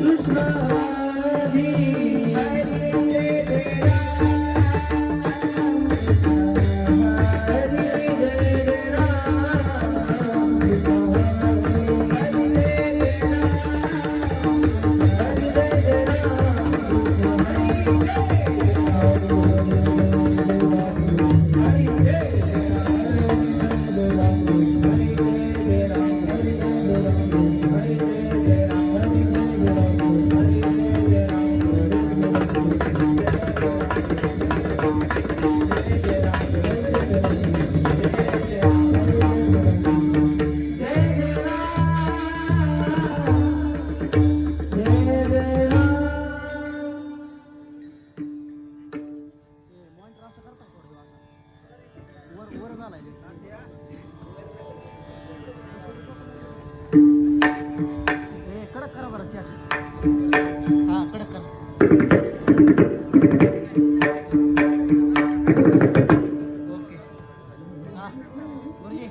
Krishna Hare आणायचे कडक करा जरा चाट हा कडक करा ओके. हा गुरुजी.